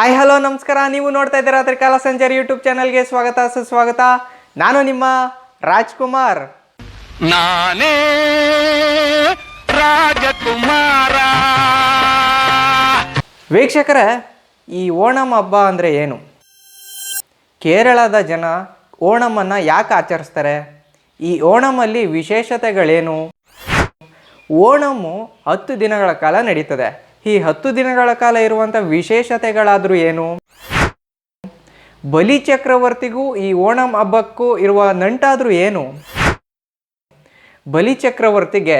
Hi hello ನಮಸ್ಕಾರ. ನೀವು ನೋಡ್ತಾ ಇದ್ದೀರಾ ತ್ರಿಕಾಲ ಸಂಚಾರಿ ಯೂಟ್ಯೂಬ್ ಚಾನಲ್ಗೆ ಸ್ವಾಗತ ಸುಸ್ವಾಗತ. ನಾನು ನಿಮ್ಮ ರಾಜ್ಕುಮಾರ್. ನಾನೇ ರಾಜಕುಮಾರ. ವೀಕ್ಷಕರೇ ಈ ಓಣಂ ಹಬ್ಬ ಅಂದರೆ ಏನು? ಕೇರಳದ ಜನ ಓಣಮನ್ನು ಯಾಕೆ ಆಚರಿಸ್ತಾರೆ? ಈ ಓಣಮಲ್ಲಿ ವಿಶೇಷತೆಗಳೇನು? ಓಣಮ್ಮು ಹತ್ತು ದಿನಗಳ ಕಾಲ ನಡೀತದೆ. ಈ ಹತ್ತು ದಿನಗಳ ಕಾಲ ಇರುವಂಥ ವಿಶೇಷತೆಗಳಾದರೂ ಏನು? ಬಲಿ ಚಕ್ರವರ್ತಿಗೂ ಈ ಓಣಂ ಹಬ್ಬಕ್ಕೂ ಇರುವ ನಂಟಾದರೂ ಏನು? ಬಲಿ ಚಕ್ರವರ್ತಿಗೆ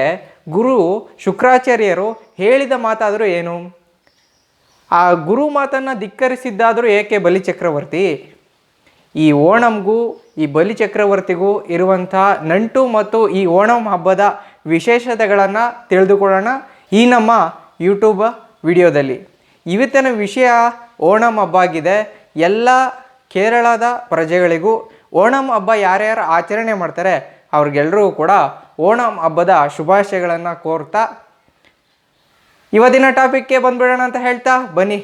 ಗುರು ಶುಕ್ರಾಚಾರ್ಯರು ಹೇಳಿದ ಮಾತಾದರೂ ಏನು? ಆ ಗುರು ಮಾತನ್ನು ಧಿಕ್ಕರಿಸಿದ್ದಾದರೂ ಏಕೆ ಬಲಿ ಚಕ್ರವರ್ತಿ? ಈ ಓಣಂಗೂ, ಈ ಬಲಿ ಚಕ್ರವರ್ತಿಗೂ ಇರುವಂಥ ನಂಟು ಮತ್ತು ಈ ಓಣಂ ಹಬ್ಬದ ವಿಶೇಷತೆಗಳನ್ನು ತಿಳಿದುಕೊಳ್ಳೋಣ. ಈ ನಮ್ಮ ಯೂಟ್ಯೂಬ್ ವಿಡಿಯೋದಲ್ಲಿ. ಇವತ್ತಿನ ವಿಷಯ ಓಣಂ ಹಬ್ಬ ಆಗಿದೆ. ಎಲ್ಲ ಕೇರಳದ ಪ್ರಜೆಗಳಿಗೂ ಓಣಂ ಹಬ್ಬ ಯಾರ್ಯಾರು ಆಚರಣೆ ಮಾಡ್ತಾರೆ ಅವ್ರಿಗೆಲ್ಲರಿಗೂ ಕೂಡ ಓಣಂ ಹಬ್ಬದ ಶುಭಾಶಯಗಳನ್ನು ಕೋರ್ತಾ ಇವತ್ತಿನ ಟಾಪಿಕ್ಗೆ ಬಂದ್ಬಿಡೋಣ ಅಂತ ಹೇಳ್ತಾ ಬನ್ನಿ.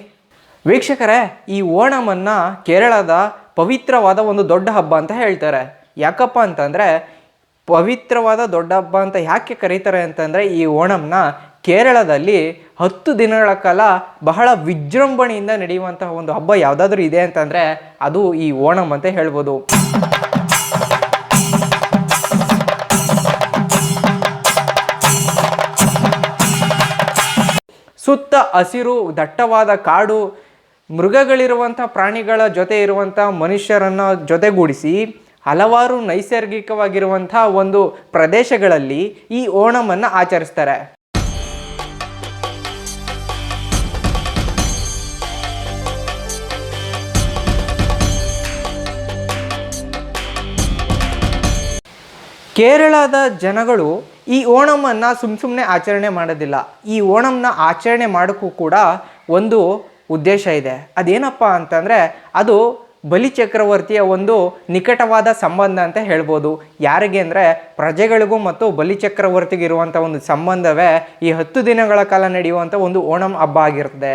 ವೀಕ್ಷಕರೇ, ಈ ಓಣಮನ್ನು ಕೇರಳದ ಪವಿತ್ರವಾದ ಒಂದು ದೊಡ್ಡ ಹಬ್ಬ ಅಂತ ಹೇಳ್ತಾರೆ. ಯಾಕಪ್ಪ ಅಂತಂದರೆ, ಪವಿತ್ರವಾದ ದೊಡ್ಡ ಹಬ್ಬ ಅಂತ ಯಾಕೆ ಕರೀತಾರೆ ಅಂತಂದರೆ, ಈ ಓಣಂನ ಕೇರಳದಲ್ಲಿ ಹತ್ತು ದಿನಗಳ ಕಾಲ ಬಹಳ ವಿಜೃಂಭಣೆಯಿಂದ ನಡೆಯುವಂತಹ ಒಂದು ಹಬ್ಬ ಯಾವುದಾದ್ರೂ ಇದೆ ಅಂತಂದರೆ ಅದು ಈ ಓಣಂ ಅಂತ ಹೇಳ್ಬೋದು. ಸುತ್ತ ಹಸಿರು, ದಟ್ಟವಾದ ಕಾಡು, ಮೃಗಗಳಿರುವಂಥ ಪ್ರಾಣಿಗಳ ಜೊತೆ ಇರುವಂಥ ಮನುಷ್ಯರನ್ನು ಜೊತೆಗೂಡಿಸಿ ಹಲವಾರು ನೈಸರ್ಗಿಕವಾಗಿರುವಂಥ ಒಂದು ಪ್ರದೇಶಗಳಲ್ಲಿ ಈ ಓಣಮನ್ನು ಆಚರಿಸ್ತಾರೆ. ಕೇರಳದ ಜನಗಳು ಈ ಓಣಮನ್ನು ಸುಮ್ಮ ಸುಮ್ಮನೆ ಆಚರಣೆ ಮಾಡೋದಿಲ್ಲ. ಈ ಓಣಂನ ಆಚರಣೆ ಮಾಡೋಕ್ಕೂ ಕೂಡ ಒಂದು ಉದ್ದೇಶ ಇದೆ. ಅದೇನಪ್ಪ ಅಂತಂದರೆ ಅದು ಬಲಿ ಚಕ್ರವರ್ತಿಯ ಒಂದು ನಿಕಟವಾದ ಸಂಬಂಧ ಅಂತ ಹೇಳ್ಬೋದು. ಯಾರಿಗೆ ಅಂದರೆ ಪ್ರಜೆಗಳಿಗೂ ಮತ್ತು ಬಲಿ ಚಕ್ರವರ್ತಿಗೆ ಇರುವಂಥ ಒಂದು ಸಂಬಂಧವೇ ಈ ಹತ್ತು ದಿನಗಳ ಕಾಲ ನಡೆಯುವಂಥ ಒಂದು ಓಣಂ ಹಬ್ಬ ಆಗಿರ್ತದೆ.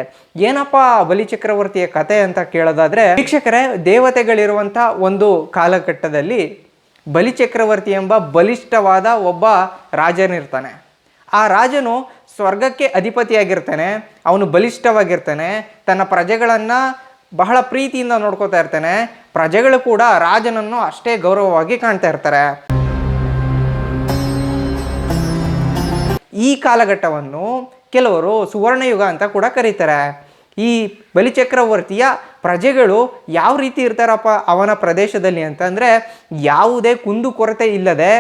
ಏನಪ್ಪ ಬಲಿ ಚಕ್ರವರ್ತಿಯ ಕತೆ ಅಂತ ಕೇಳೋದಾದರೆ, ವೀಕ್ಷಕರೇ, ದೇವತೆಗಳಿರುವಂಥ ಒಂದು ಕಾಲಘಟ್ಟದಲ್ಲಿ ಬಲಿ ಚಕ್ರವರ್ತಿ ಎಂಬ ಬಲಿಷ್ಠವಾದ ಒಬ್ಬ ರಾಜನಿರ್ತಾನೆ. ಆ ರಾಜನು ಸ್ವರ್ಗಕ್ಕೆ ಅಧಿಪತಿಯಾಗಿರ್ತಾನೆ, ಅವನು ಬಲಿಷ್ಠವಾಗಿರ್ತಾನೆ, ತನ್ನ ಪ್ರಜೆಗಳನ್ನು ಬಹಳ ಪ್ರೀತಿಯಿಂದ ನೋಡ್ಕೋತಾ ಇರ್ತಾನೆ, ಪ್ರಜೆಗಳು ಕೂಡ ರಾಜನನ್ನು ಅಷ್ಟೇ ಗೌರವವಾಗಿ ಕಾಣ್ತಾ ಇರ್ತಾರೆ. ಈ ಕಾಲಘಟ್ಟವನ್ನು ಕೆಲವರು ಸುವರ್ಣಯುಗ ಅಂತ ಕೂಡ ಕರೀತಾರೆ. ಈ ಬಲಿಚಕ್ರವರ್ತಿಯ ಪ್ರಜೆಗಳು ಯಾವ ರೀತಿ ಇರ್ತಾರಪ್ಪ ಅವನ ಪ್ರದೇಶದಲ್ಲಿ ಅಂತಂದರೆ ಯಾವುದೇ ಕುಂದುಕೊರತೆ ಇಲ್ಲದೆ,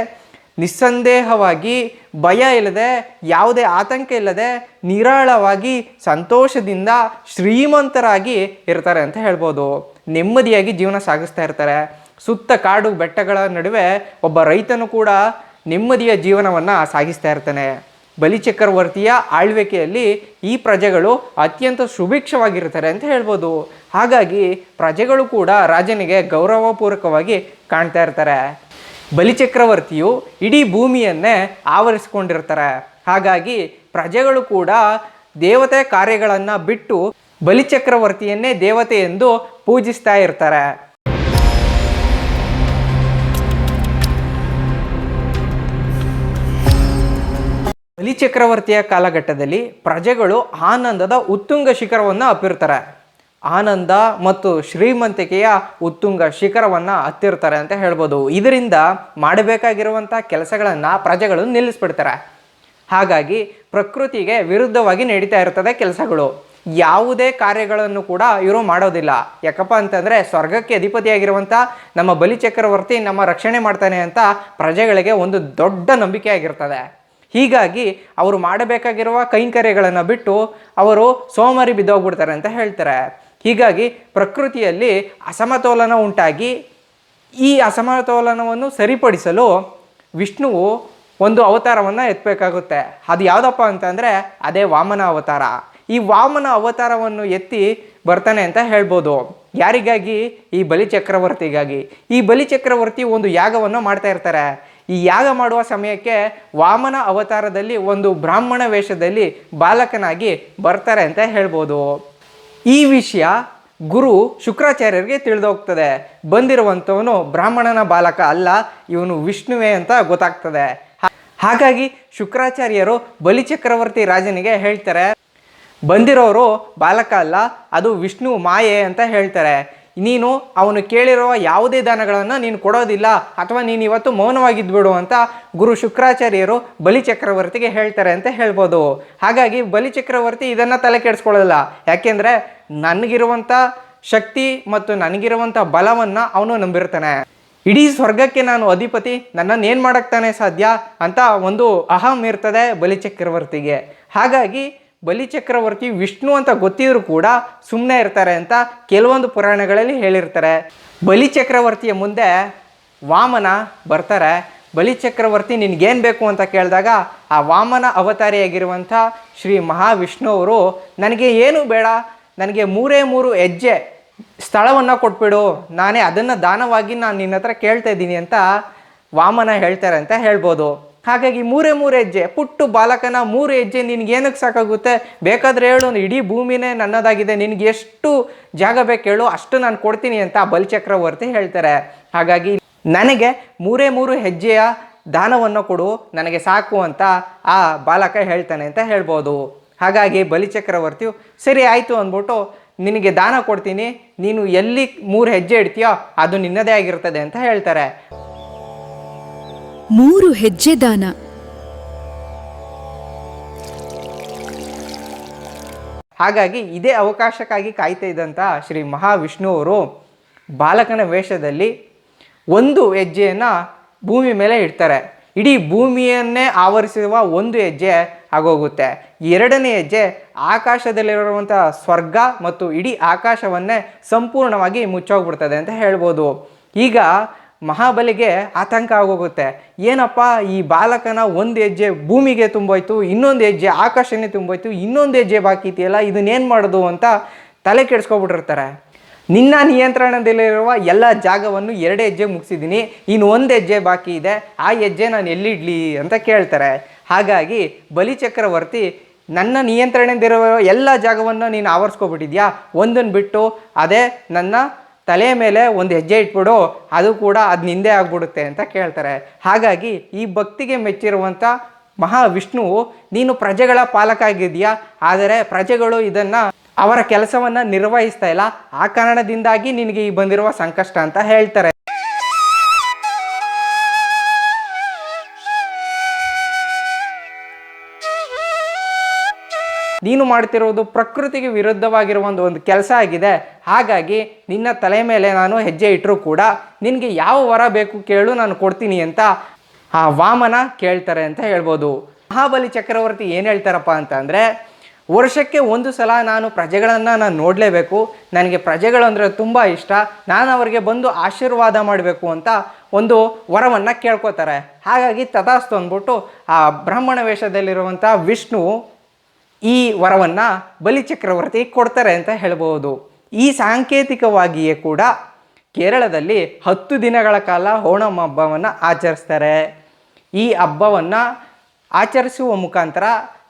ನಿಸ್ಸಂದೇಹವಾಗಿ ಭಯ ಇಲ್ಲದೆ, ಯಾವುದೇ ಆತಂಕ ಇಲ್ಲದೆ, ನಿರಾಳವಾಗಿ, ಸಂತೋಷದಿಂದ ಶ್ರೀಮಂತರಾಗಿ ಇರ್ತಾರೆ ಅಂತ ಹೇಳ್ಬೋದು. ನೆಮ್ಮದಿಯಾಗಿ ಜೀವನ ಸಾಗಿಸ್ತಾ ಇರ್ತಾರೆ. ಸುತ್ತ ಕಾಡು ಬೆಟ್ಟಗಳ ನಡುವೆ ಒಬ್ಬ ರೈತನು ಕೂಡ ನೆಮ್ಮದಿಯ ಜೀವನವನ್ನು ಸಾಗಿಸ್ತಾ ಇರ್ತಾನೆ. ಬಲಿಚಕ್ರವರ್ತಿಯ ಆಳ್ವಿಕೆಯಲ್ಲಿ ಈ ಪ್ರಜೆಗಳು ಅತ್ಯಂತ ಸುಭಿಕ್ಷವಾಗಿರ್ತಾರೆ ಅಂತ ಹೇಳ್ಬೋದು. ಹಾಗಾಗಿ ಪ್ರಜೆಗಳು ಕೂಡ ರಾಜನಿಗೆ ಗೌರವಪೂರ್ವಕವಾಗಿ ಕಾಣ್ತಾ ಇರ್ತಾರೆ. ಬಲಿಚಕ್ರವರ್ತಿಯು ಇಡೀ ಭೂಮಿಯನ್ನೇ ಆವರಿಸಿಕೊಂಡಿರ್ತಾರೆ. ಹಾಗಾಗಿ ಪ್ರಜೆಗಳು ಕೂಡ ದೇವತೆ ಕಾರ್ಯಗಳನ್ನು ಬಿಟ್ಟು ಬಲಿಚಕ್ರವರ್ತಿಯನ್ನೇ ದೇವತೆ ಎಂದು ಪೂಜಿಸ್ತಾ ಇರ್ತಾರೆ. ಬಲಿ ಚಕ್ರವರ್ತಿಯ ಕಾಲಘಟ್ಟದಲ್ಲಿ ಪ್ರಜೆಗಳು ಆನಂದದ ಉತ್ತುಂಗ ಶಿಖರವನ್ನು ಅಪ್ಪಿರ್ತಾರೆ. ಆನಂದ ಮತ್ತು ಶ್ರೀಮಂತಿಕೆಯ ಉತ್ತುಂಗ ಶಿಖರವನ್ನು ಹತ್ತಿರ್ತಾರೆ ಅಂತ ಹೇಳ್ಬೋದು. ಇದರಿಂದ ಮಾಡಬೇಕಾಗಿರುವಂಥ ಕೆಲಸಗಳನ್ನು ಪ್ರಜೆಗಳು ನಿಲ್ಲಿಸ್ಬಿಡ್ತಾರೆ. ಹಾಗಾಗಿ ಪ್ರಕೃತಿಗೆ ವಿರುದ್ಧವಾಗಿ ನಡೀತಾ ಇರ್ತದೆ ಕೆಲಸಗಳು. ಯಾವುದೇ ಕಾರ್ಯಗಳನ್ನು ಕೂಡ ಇವರು ಮಾಡೋದಿಲ್ಲ. ಯಾಕಪ್ಪ ಅಂತಂದರೆ ಸ್ವರ್ಗಕ್ಕೆ ಅಧಿಪತಿಯಾಗಿರುವಂಥ ನಮ್ಮ ಬಲಿ ಚಕ್ರವರ್ತಿ ನಮ್ಮ ರಕ್ಷಣೆ ಮಾಡ್ತಾನೆ ಅಂತ ಪ್ರಜೆಗಳಿಗೆ ಒಂದು ದೊಡ್ಡ ನಂಬಿಕೆ ಆಗಿರ್ತದೆ. ಹೀಗಾಗಿ ಅವರು ಮಾಡಬೇಕಾಗಿರುವ ಕೈಂಕರ್ಯಗಳನ್ನು ಬಿಟ್ಟು ಅವರು ಸೋಮಾರಿ ಬಿದ್ದೋಗ್ಬಿಡ್ತಾರೆ ಅಂತ ಹೇಳ್ತಾರೆ. ಹೀಗಾಗಿ ಪ್ರಕೃತಿಯಲ್ಲಿ ಅಸಮತೋಲನ ಉಂಟಾಗಿ ಈ ಅಸಮತೋಲನವನ್ನು ಸರಿಪಡಿಸಲು ವಿಷ್ಣುವು ಒಂದು ಅವತಾರವನ್ನು ಎತ್ತಬೇಕಾಗುತ್ತೆ ಅದು ಯಾವುದಪ್ಪ ಅಂತಂದರೆ ಅದೇ ವಾಮನ ಅವತಾರ. ಈ ವಾಮನ ಅವತಾರವನ್ನು ಎತ್ತಿ ಬರ್ತಾನೆ ಅಂತ ಹೇಳ್ಬೋದು. ಯಾರಿಗಾಗಿ? ಈ ಬಲಿ ಚಕ್ರವರ್ತಿಗಾಗಿ ಈ ಬಲಿ ಚಕ್ರವರ್ತಿ ಒಂದು ಯಾಗವನ್ನು ಮಾಡ್ತಾ ಇರ್ತಾರೆ. ಈ ಯಾಗ ಮಾಡುವ ಸಮಯಕ್ಕೆ ವಾಮನ ಅವತಾರದಲ್ಲಿ ಒಂದು ಬ್ರಾಹ್ಮಣ ವೇಷದಲ್ಲಿ ಬಾಲಕನಾಗಿ ಬರ್ತಾರೆ ಅಂತ ಹೇಳ್ಬೋದು. ಈ ವಿಷಯ ಗುರು ಶುಕ್ರಾಚಾರ್ಯರಿಗೆ ತಿಳಿದೋಗ್ತದೆ. ಬಂದಿರುವಂಥವನು ಬ್ರಾಹ್ಮಣನ ಬಾಲಕ ಅಲ್ಲ, ಇವನು ವಿಷ್ಣುವೇ ಅಂತ ಗೊತ್ತಾಗ್ತದೆ. ಹಾಗಾಗಿ ಶುಕ್ರಾಚಾರ್ಯರು ಬಲಿಚಕ್ರವರ್ತಿ ರಾಜನಿಗೆ ಹೇಳ್ತಾರೆ. ಬಂದಿರೋರು ಬಾಲಕ ಅಲ್ಲ, ಅದು ವಿಷ್ಣು ಮಾಯೆ ಅಂತ ಹೇಳ್ತಾರೆ. ನೀನು ಅವನು ಕೇಳಿರುವ ಯಾವುದೇ ದಾನಗಳನ್ನು ನೀನು ಕೊಡೋದಿಲ್ಲ ಅಥವಾ ನೀನು ಇವತ್ತು ಮೌನವಾಗಿದ್ಬಿಡು ಅಂತ ಗುರು ಶುಕ್ರಾಚಾರ್ಯರು ಬಲಿಚಕ್ರವರ್ತಿಗೆ ಹೇಳ್ತಾರೆ ಅಂತ ಹೇಳ್ಬೋದು. ಹಾಗಾಗಿ ಬಲಿಚಕ್ರವರ್ತಿ ಇದನ್ನು ತಲೆ ಕೆಡಿಸ್ಕೊಳ್ಳಲ್ಲ. ಯಾಕೆಂದರೆ ನನಗಿರುವಂಥ ಶಕ್ತಿ ಮತ್ತು ನನಗಿರುವಂಥ ಬಲವನ್ನು ಅವನು ನಂಬಿರ್ತಾನೆ. ಇಡೀ ಸ್ವರ್ಗಕ್ಕೆ ನಾನು ಅಧಿಪತಿ, ನನ್ನನ್ನು ಏನು ಮಾಡೋಕ್ತಾನೆ ಸಾಧ್ಯ ಅಂತ ಒಂದು ಅಹಂ ಇರ್ತದೆ ಬಲಿಚಕ್ರವರ್ತಿಗೆ ಹಾಗಾಗಿ ಬಲಿಚಕ್ರವರ್ತಿ ವಿಷ್ಣು ಅಂತ ಗೊತ್ತಿದ್ರು ಕೂಡ ಸುಮ್ಮನೆ ಇರ್ತಾರೆ ಅಂತ ಕೆಲವೊಂದು ಪುರಾಣಗಳಲ್ಲಿ ಹೇಳಿರ್ತಾರೆ. ಬಲಿಚಕ್ರವರ್ತಿಯ ಮುಂದೆ ವಾಮನ ಬರ್ತಾರೆ. ಬಲಿಚಕ್ರವರ್ತಿ ನಿನಗೇನು ಬೇಕು ಅಂತ ಕೇಳಿದಾಗ ಆ ವಾಮನ ಅವತಾರಿಯಾಗಿರುವಂಥ ಶ್ರೀ ಮಹಾವಿಷ್ಣು ಅವರು, ನನಗೆ ಏನು ಬೇಡ, ನನಗೆ ಮೂರೇ ಮೂರು ಹೆಜ್ಜೆ ಸ್ಥಳವನ್ನು ಕೊಟ್ಬಿಡು, ನಾನೇ ಅದನ್ನು ದಾನವಾಗಿ ನಾನು ನಿನ್ನ ಹತ್ರ ಕೇಳ್ತಾ ಇದ್ದೀನಿ ಅಂತ ವಾಮನ ಹೇಳ್ತಾರೆ ಅಂತ ಹೇಳ್ಬೋದು. ಹಾಗಾಗಿ ಮೂರೇ ಮೂರು ಹೆಜ್ಜೆ, ಪುಟ್ಟು ಬಾಲಕನ ಮೂರು ಹೆಜ್ಜೆ ನಿನ್ಗೆ ಏನಕ್ಕೆ ಸಾಕಾಗುತ್ತೆ? ಬೇಕಾದ್ರೆ ಹೇಳು ಇಡೀ ಭೂಮಿನೇ ನನ್ನದಾಗಿದೆ, ನಿನಗೆ ಎಷ್ಟು ಜಾಗ ಬೇಕು ಹೇಳು, ಅಷ್ಟು ನಾನು ಕೊಡ್ತೀನಿ ಅಂತ ಬಲಿಚಕ್ರವರ್ತಿ ಹೇಳ್ತಾರೆ. ಹಾಗಾಗಿ ನನಗೆ ಮೂರೇ ಮೂರು ಹೆಜ್ಜೆಯ ದಾನವನ್ನು ಕೊಡು, ನನಗೆ ಸಾಕು ಅಂತ ಆ ಬಾಲಕ ಹೇಳ್ತಾನೆ ಅಂತ ಹೇಳ್ಬೋದು. ಹಾಗಾಗಿ ಬಲಿಚಕ್ರವರ್ತಿಯು ಸರಿ ಆಯಿತು ಅಂದ್ಬಿಟ್ಟು, ನಿನಗೆ ದಾನ ಕೊಡ್ತೀನಿ, ನೀನು ಎಲ್ಲಿ ಮೂರು ಹೆಜ್ಜೆ ಇಡ್ತೀಯೋ ಅದು ನಿನ್ನದೇ ಆಗಿರ್ತದೆ ಅಂತ ಹೇಳ್ತಾರೆ. ಮೂರು ಹೆಜ್ಜೆ ದಾನ. ಹಾಗಾಗಿ ಇದೇ ಅವಕಾಶಕ್ಕಾಗಿ ಕಾಯ್ತಾ ಇದ್ದಂಥ ಶ್ರೀ ಮಹಾವಿಷ್ಣು ಅವರು ಬಾಲಕನ ವೇಷದಲ್ಲಿ ಒಂದು ಹೆಜ್ಜೆಯನ್ನು ಭೂಮಿ ಮೇಲೆ ಇಡ್ತಾರೆ. ಇಡೀ ಭೂಮಿಯನ್ನೇ ಆವರಿಸುವ ಒಂದು ಹೆಜ್ಜೆ ಆಗೋಗುತ್ತೆ. ಎರಡನೇ ಹೆಜ್ಜೆ ಆಕಾಶದಲ್ಲಿರುವಂಥ ಸ್ವರ್ಗ ಮತ್ತು ಇಡೀ ಆಕಾಶವನ್ನೇ ಸಂಪೂರ್ಣವಾಗಿ ಮುಚ್ಚೋಗ್ಬಿಡ್ತದೆ ಅಂತ ಹೇಳ್ಬೋದು. ಈಗ ಮಹಾಬಲಿಗೆ ಆತಂಕ ಆಗೋಗುತ್ತೆ. ಏನಪ್ಪ, ಈ ಬಾಲಕನ ಒಂದು ಹೆಜ್ಜೆ ಭೂಮಿಗೆ ತುಂಬೋಯ್ತು, ಇನ್ನೊಂದು ಹೆಜ್ಜೆ ಆಕಾಶನೇ ತುಂಬೋಯ್ತು, ಇನ್ನೊಂದು ಹೆಜ್ಜೆ ಬಾಕಿ ಇದೆಯಲ್ಲ, ಇದನ್ನೇನು ಮಾಡೋದು ಅಂತ ತಲೆ ಕೆಡಿಸ್ಕೊಬಿಟ್ಟಿರ್ತಾರೆ. ನಿನ್ನ ನಿಯಂತ್ರಣದಲ್ಲಿರುವ ಎಲ್ಲ ಜಾಗವನ್ನು ಎರಡು ಹೆಜ್ಜೆ ಮುಗಿಸಿದ್ದೀನಿ, ಇನ್ನು ಒಂದು ಹೆಜ್ಜೆ ಬಾಕಿ ಇದೆ, ಆ ಹೆಜ್ಜೆ ನಾನು ಎಲ್ಲಿಡ್ಲಿ ಅಂತ ಕೇಳ್ತಾರೆ. ಹಾಗಾಗಿ ಬಲಿಚಕ್ರವರ್ತಿ ನನ್ನ ನಿಯಂತ್ರಣದಲ್ಲಿರುವ ಎಲ್ಲ ಜಾಗವನ್ನು ನೀನು ಆವರಿಸ್ಕೊಬಿಟ್ಟಿದ್ಯಾ? ಒಂದನ್ನು ಬಿಟ್ಟು, ಅದೇ ನನ್ನ ತಲೆಯ ಮೇಲೆ ಒಂದು ಹೆಜ್ಜೆ ಇಟ್ಬಿಡು, ಅದು ಕೂಡ ಅದು ನಿಂದೆ ಆಗ್ಬಿಡುತ್ತೆ ಅಂತ ಕೇಳ್ತಾರೆ. ಹಾಗಾಗಿ ಈ ಭಕ್ತಿಗೆ ಮೆಚ್ಚಿರುವಂಥ ಮಹಾವಿಷ್ಣುವು ನೀನು ಪ್ರಜೆಗಳ ಪಾಲಕ ಆಗಿದೆಯಾ ಆದರೆ ಪ್ರಜೆಗಳು ಇದನ್ನು ಅವರ ಕೆಲಸವನ್ನು ನಿರ್ವಹಿಸ್ತಾ ಇಲ್ಲ. ಆ ಕಾರಣದಿಂದಾಗಿ ನಿನಗೆ ಈ ಬಂದಿರುವ ಸಂಕಷ್ಟ ಅಂತ ಹೇಳ್ತಾರೆ. ನೀನು ಮಾಡ್ತಿರೋದು ಪ್ರಕೃತಿಗೆ ವಿರುದ್ಧವಾಗಿರುವ ಒಂದು ಕೆಲಸ ಆಗಿದೆ. ಹಾಗಾಗಿ ನಿನ್ನ ತಲೆ ಮೇಲೆ ನಾನು ಹೆಜ್ಜೆ ಇಟ್ಟರೂ ಕೂಡ ನಿನಗೆ ಯಾವ ವರ ಬೇಕು ಕೇಳು, ನಾನು ಕೊಡ್ತೀನಿ ಅಂತ ಆ ವಾಮನ ಕೇಳ್ತಾರೆ ಅಂತ ಹೇಳ್ಬೋದು. ಮಹಾಬಲಿ ಚಕ್ರವರ್ತಿ ಏನು ಹೇಳ್ತಾರಪ್ಪ ಅಂತ ಅಂದರೆ, ವರ್ಷಕ್ಕೆ ಒಂದು ಸಲ ನಾನು ಪ್ರಜೆಗಳನ್ನು ನಾನು ನೋಡಲೇಬೇಕು. ನನಗೆ ಪ್ರಜೆಗಳು ಅಂದರೆ ತುಂಬ ಇಷ್ಟ. ನಾನು ಅವರಿಗೆ ಬಂದು ಆಶೀರ್ವಾದ ಮಾಡಬೇಕು ಅಂತ ಒಂದು ವರವನ್ನು ಕೇಳ್ಕೊತಾರೆ. ಹಾಗಾಗಿ ತಥಾಸ್ತು ಅಂದ್ಬಿಟ್ಟು ಆ ಬ್ರಾಹ್ಮಣ ವೇಷದಲ್ಲಿರುವಂಥ ವಿಷ್ಣು ಈ ವರವನ್ನು ಬಲಿಚಕ್ರವರ್ತಿ ಕೊಡ್ತಾರೆ ಅಂತ ಹೇಳ್ಬೋದು. ಈ ಸಾಂಕೇತಿಕವಾಗಿಯೇ ಕೂಡ ಕೇರಳದಲ್ಲಿ ಹತ್ತು ದಿನಗಳ ಕಾಲ ಓಣಂ ಹಬ್ಬವನ್ನು ಆಚರಿಸ್ತಾರೆ. ಈ ಹಬ್ಬವನ್ನು ಆಚರಿಸುವ ಮುಖಾಂತರ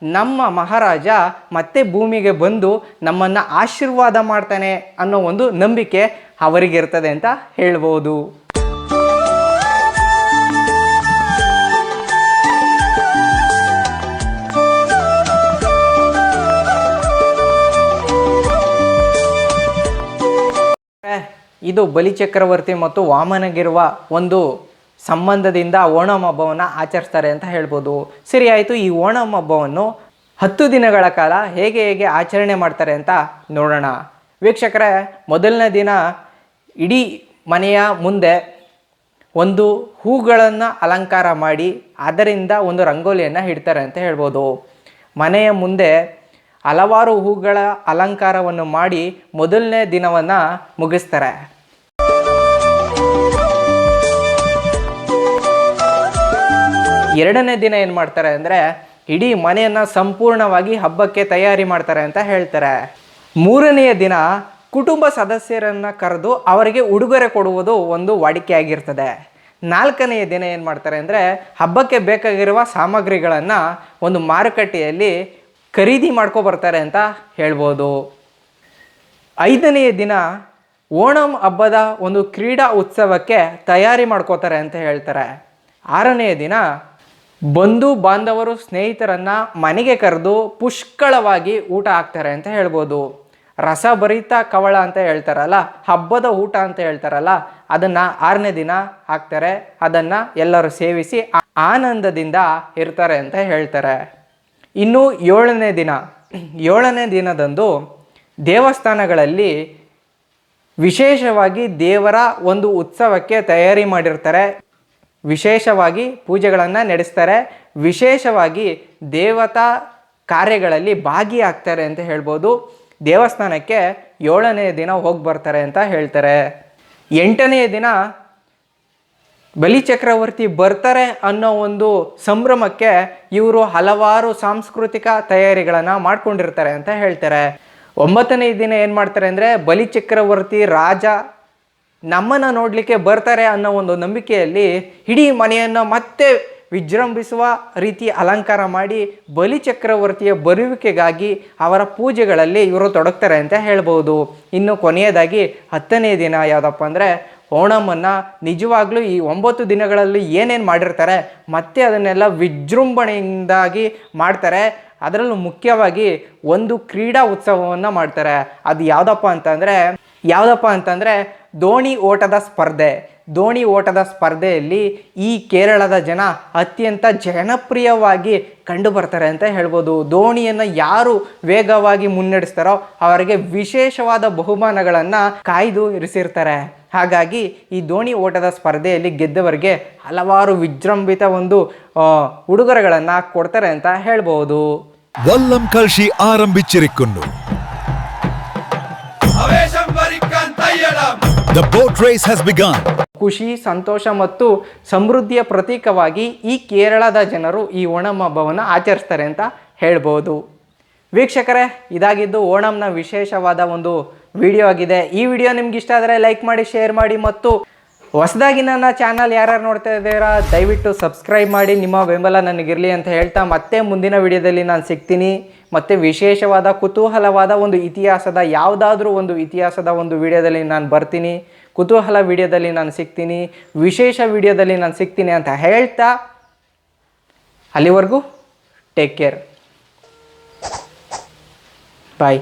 ನಮ್ಮ ಮಹಾರಾಜ ಮತ್ತೆ ಭೂಮಿಗೆ ಬಂದು ನಮ್ಮನ್ನು ಆಶೀರ್ವಾದ ಮಾಡ್ತಾನೆ ಅನ್ನೋ ಒಂದು ನಂಬಿಕೆ ಅವರಿಗಿರ್ತದೆ ಅಂತ ಹೇಳ್ಬೋದು. ಇದು ಬಲಿಚಕ್ರವರ್ತಿ ಮತ್ತು ವಾಮನಗಿರುವ ಒಂದು ಸಂಬಂಧದಿಂದ ಓಣಂ ಹಬ್ಬವನ್ನು ಆಚರಿಸ್ತಾರೆ ಅಂತ ಹೇಳ್ಬೋದು. ಸರಿ, ಆಯಿತು. ಈ ಓಣಂ ಹಬ್ಬವನ್ನು ಹತ್ತು ದಿನಗಳ ಕಾಲ ಹೇಗೆ ಹೇಗೆ ಆಚರಣೆ ಮಾಡ್ತಾರೆ ಅಂತ ನೋಡೋಣ. ವೀಕ್ಷಕರೇ, ಮೊದಲನೇ ದಿನ ಇಡೀ ಮನೆಯ ಮುಂದೆ ಒಂದು ಹೂಗಳನ್ನು ಅಲಂಕಾರ ಮಾಡಿ ಅದರಿಂದ ಒಂದು ರಂಗೋಲಿಯನ್ನು ಇಡ್ತಾರೆ ಅಂತ ಹೇಳ್ಬೋದು. ಮನೆಯ ಮುಂದೆ ಹಲವಾರು ಹೂಗಳ ಅಲಂಕಾರವನ್ನು ಮಾಡಿ ಮೊದಲನೇ ದಿನವನ್ನು ಮುಗಿಸ್ತಾರೆ. ಎರಡನೇ ದಿನ ಏನು ಮಾಡ್ತಾರೆ ಅಂದರೆ ಇಡೀ ಮನೆಯನ್ನು ಸಂಪೂರ್ಣವಾಗಿ ಹಬ್ಬಕ್ಕೆ ತಯಾರಿ ಮಾಡ್ತಾರೆ ಅಂತ ಹೇಳ್ತಾರೆ. ಮೂರನೆಯ ದಿನ ಕುಟುಂಬ ಸದಸ್ಯರನ್ನು ಕರೆದು ಅವರಿಗೆ ಉಡುಗೊರೆ ಕೊಡುವುದು ಒಂದು ವಾಡಿಕೆಯಾಗಿರ್ತದೆ ನಾಲ್ಕನೆಯ ದಿನ ಏನು ಮಾಡ್ತಾರೆ ಅಂದರೆ ಹಬ್ಬಕ್ಕೆ ಬೇಕಾಗಿರುವ ಸಾಮಗ್ರಿಗಳನ್ನು ಒಂದು ಮಾರುಕಟ್ಟೆಯಲ್ಲಿ ಖರೀದಿ ಮಾಡ್ಕೊಬರ್ತಾರೆ ಅಂತ ಹೇಳ್ಬೋದು. ಐದನೆಯ ದಿನ ಓಣಂ ಹಬ್ಬದ ಒಂದು ಕ್ರೀಡಾ ಉತ್ಸವಕ್ಕೆ ತಯಾರಿ ಮಾಡ್ಕೋತಾರೆ ಅಂತ ಹೇಳ್ತಾರೆ. ಆರನೆಯ ದಿನ ಬಂಧು ಬಾಂಧವರು ಸ್ನೇಹಿತರನ್ನ ಮನೆಗೆ ಕರೆದು ಪುಷ್ಕಳವಾಗಿ ಊಟ ಹಾಕ್ತಾರೆ ಅಂತ ಹೇಳ್ಬೋದು. ರಸಭರಿತ ಕವಳ ಅಂತ ಹೇಳ್ತಾರಲ್ಲ, ಹಬ್ಬದ ಊಟ ಅಂತ ಹೇಳ್ತಾರಲ್ಲ, ಅದನ್ನ ಆರನೇ ದಿನ ಹಾಕ್ತಾರೆ. ಅದನ್ನ ಎಲ್ಲರೂ ಸೇವಿಸಿ ಆನಂದದಿಂದ ಇರ್ತಾರೆ ಅಂತ ಹೇಳ್ತಾರೆ. ಇನ್ನು ಏಳನೇ ದಿನ, ಏಳನೇ ದಿನದಂದು ದೇವಸ್ಥಾನಗಳಲ್ಲಿ ವಿಶೇಷವಾಗಿ ದೇವರ ಒಂದು ಉತ್ಸವಕ್ಕೆ ತಯಾರಿ ಮಾಡಿರ್ತಾರೆ. ವಿಶೇಷವಾಗಿ ಪೂಜೆಗಳನ್ನು ನಡೆಸ್ತಾರೆ. ವಿಶೇಷವಾಗಿ ದೇವತಾ ಕಾರ್ಯಗಳಲ್ಲಿ ಭಾಗಿಯಾಗ್ತಾರೆ ಅಂತ ಹೇಳ್ಬೋದು. ದೇವಸ್ಥಾನಕ್ಕೆ ಏಳನೆಯ ದಿನ ಹೋಗಿ ಬರ್ತಾರೆ ಅಂತ ಹೇಳ್ತಾರೆ. ಎಂಟನೆಯ ದಿನ ಬಲಿಚಕ್ರವರ್ತಿ ಬರ್ತಾರೆ ಅನ್ನೋ ಒಂದು ಸಂಭ್ರಮಕ್ಕೆ ಇವರು ಹಲವಾರು ಸಾಂಸ್ಕೃತಿಕ ತಯಾರಿಗಳನ್ನು ಮಾಡ್ಕೊಂಡಿರ್ತಾರೆ ಅಂತ ಹೇಳ್ತಾರೆ. ಒಂಬತ್ತನೇ ದಿನ ಏನು ಮಾಡ್ತಾರೆ ಅಂದರೆ ಬಲಿಚಕ್ರವರ್ತಿ ರಾಜ ನಮ್ಮನ್ನು ನೋಡಲಿಕ್ಕೆ ಬರ್ತಾರೆ ಅನ್ನೋ ಒಂದು ನಂಬಿಕೆಯಲ್ಲಿ ಇಡೀ ಮನೆಯನ್ನು ಮತ್ತೆ ವಿಜೃಂಭಿಸುವ ರೀತಿ ಅಲಂಕಾರ ಮಾಡಿ ಬಲಿಚಕ್ರವರ್ತಿಯ ಬರುವಿಕೆಗಾಗಿ ಅವರ ಪೂಜೆಗಳಲ್ಲಿ ಇವರು ತೊಡಗ್ತಾರೆ ಅಂತ ಹೇಳ್ಬೋದು. ಇನ್ನು ಕೊನೆಯದಾಗಿ ಹತ್ತನೇ ದಿನ ಯಾವುದಪ್ಪ ಅಂದರೆ ಓಣಮ್ಮನ್ನು ನಿಜವಾಗ್ಲೂ ಈ ಒಂಬತ್ತು ದಿನಗಳಲ್ಲಿ ಏನೇನು ಮಾಡಿರ್ತಾರೆ ಮತ್ತೆ ಅದನ್ನೆಲ್ಲ ವಿಜೃಂಭಣೆಯಿಂದಾಗಿ ಮಾಡ್ತಾರೆ. ಅದರಲ್ಲೂ ಮುಖ್ಯವಾಗಿ ಒಂದು ಕ್ರೀಡಾ ಉತ್ಸವವನ್ನು ಮಾಡ್ತಾರೆ. ಅದು ಯಾವುದಪ್ಪ ಅಂತಂದರೆ ಯಾವುದಪ್ಪ ಅಂತಂದರೆ ದೋಣಿ ಓಟದ ಸ್ಪರ್ಧೆ. ದೋಣಿ ಓಟದ ಸ್ಪರ್ಧೆಯಲ್ಲಿ ಈ ಕೇರಳದ ಜನ ಅತ್ಯಂತ ಜನಪ್ರಿಯವಾಗಿ ಕಂಡುಬರ್ತಾರೆ ಅಂತ ಹೇಳ್ಬೋದು. ದೋಣಿಯನ್ನು ಯಾರು ವೇಗವಾಗಿ ಮುನ್ನಡೆಸ್ತಾರೋ ಅವರಿಗೆ ವಿಶೇಷವಾದ ಬಹುಮಾನಗಳನ್ನು ಕಾಯ್ದು ಇರಿಸಿರ್ತಾರೆ. ಹಾಗಾಗಿ ಈ ದೋಣಿ ಓಟದ ಸ್ಪರ್ಧೆಯಲ್ಲಿ ಗೆದ್ದವರಿಗೆ ಹಲವಾರು ವಿಜೃಂಭಿತ ಒಂದು ಉಡುಗೊರೆಗಳನ್ನು ಕೊಡ್ತಾರೆ ಅಂತ ಹೇಳ್ಬೋದು. ವಲ್ಲಂ ಕಲ್ಶಿ ಆರಂಭಿಸಿರಿಕ್ಕು The boat race has begun ಖುಷಿ, ಸಂತೋಷ ಮತ್ತು ಸಮೃದ್ಧಿಯ ಪ್ರತೀಕವಾಗಿ ಈ ಕೇರಳದ ಜನರು ಈ ಓಣಂ ಹಬ್ಬವನ್ನು ಆಚರಿಸ್ತಾರೆ ಅಂತ ಹೇಳ್ಬೋದು. ವೀಕ್ಷಕರೇ, ಇದಾಗಿದ್ದು ಓಣಂನ ವಿಶೇಷವಾದ ಒಂದು ವಿಡಿಯೋ ಆಗಿದೆ. ಈ ವಿಡಿಯೋ ನಿಮ್ಗೆ ಇಷ್ಟ ಆದರೆ ಲೈಕ್ ಮಾಡಿ ಶೇರ್ ಮಾಡಿ ಮತ್ತು ಹೊಸದಾಗಿ ನನ್ನ ಚಾನಲ್ ಯಾರ್ಯಾರು ನೋಡ್ತಾ ಇದ್ದೀರಾ, ದಯವಿಟ್ಟು ಸಬ್ಸ್ಕ್ರೈಬ್ ಮಾಡಿ, ನಿಮ್ಮ ಬೆಂಬಲ ನನಗಿರಲಿ ಅಂತ ಹೇಳ್ತಾ ಮತ್ತೆ ಮುಂದಿನ ವಿಡಿಯೋದಲ್ಲಿ ನಾನು ಸಿಗ್ತೀನಿ. ಮತ್ತೆ ವಿಶೇಷವಾದ, ಕುತೂಹಲವಾದ ಒಂದು ಇತಿಹಾಸದ, ಯಾವುದಾದ್ರೂ ಒಂದು ಇತಿಹಾಸದ ಒಂದು ವಿಡಿಯೋದಲ್ಲಿ ನಾನು ಬರ್ತೀನಿ. ಕುತೂಹಲ ವಿಡಿಯೋದಲ್ಲಿ ನಾನು ಸಿಗ್ತೀನಿ. ವಿಶೇಷ ವಿಡಿಯೋದಲ್ಲಿ ನಾನು ಸಿಗ್ತೀನಿ ಅಂತ ಹೇಳ್ತಾ ಅಲ್ಲಿವರೆಗೂ ಟೇಕ್ ಕೇರ್ ಬಾಯ್